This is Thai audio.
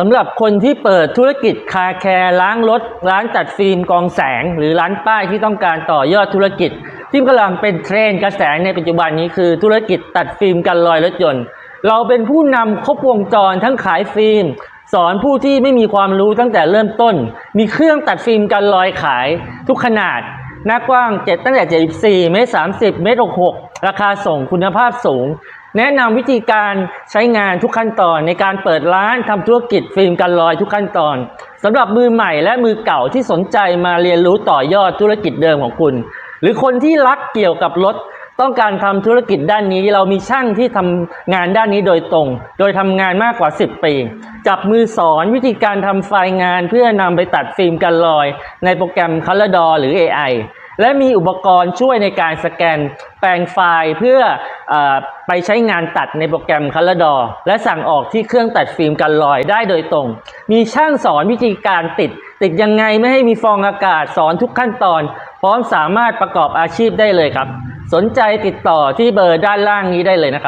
สำหรับคนที่เปิดธุรกิจคาแคร์ล้างรถ ร้านตัดฟิล์มกองแสง หรือร้านป้ายที่ต้องการต่อยอดธุรกิจ ที่กำลังเป็นเทรนด์กระแสในปัจจุบันนี้คือธุรกิจตัดฟิล์มกันรอยรถยนต์ เราเป็นผู้นำครบวงจรทั้งขายฟิล์ม สอนผู้ที่ไม่มีความรู้ตั้งแต่เริ่มต้น มีเครื่องตัดฟิล์มกันรอยขายทุกขนาด หน้ากว้าง 7 ตั้งแต่ 74 เมตร 30 เมตร 66 ราคาส่งคุณภาพสูง แนะนำวิธีการใช้งานทุกขั้นตอนในการเปิดร้านทำธุรกิจฟิล์มกันรอยทุกขั้นตอนสำหรับมือใหม่และมือเก่าที่สนใจมาเรียนรู้ต่อยอดธุรกิจเดิมของคุณ หรือคนที่รักเกี่ยวกับรถ ต้องการทำธุรกิจด้านนี้ เรามีช่างที่ทำงานด้านนี้โดยตรง โดยทำงานมากกว่า 10 ปี จับมือสอนวิธีการทำไฟล์งานเพื่อนำไปตัดฟิล์มกันรอย ในโปรแกรม Color d หรือ AI และมีอุปกรณ์ช่วยในการสแกนแปลงไฟล์เพื่ออไปใช้งานตัดในโปรแกรม Color d และสั่งออกที่เครื่องตัดฟิล์มกันรอยได้โดยตรง มีช่างสอนวิธีการติด ติดยังไงไม่ให้มีฟองอากาศสอนทุกขั้นตอน พร้อมสามารถประกอบอาชีพได้เลยครับ สนใจติดต่อที่เบอร์ด้านล่างนี้ได้เลยนะครับ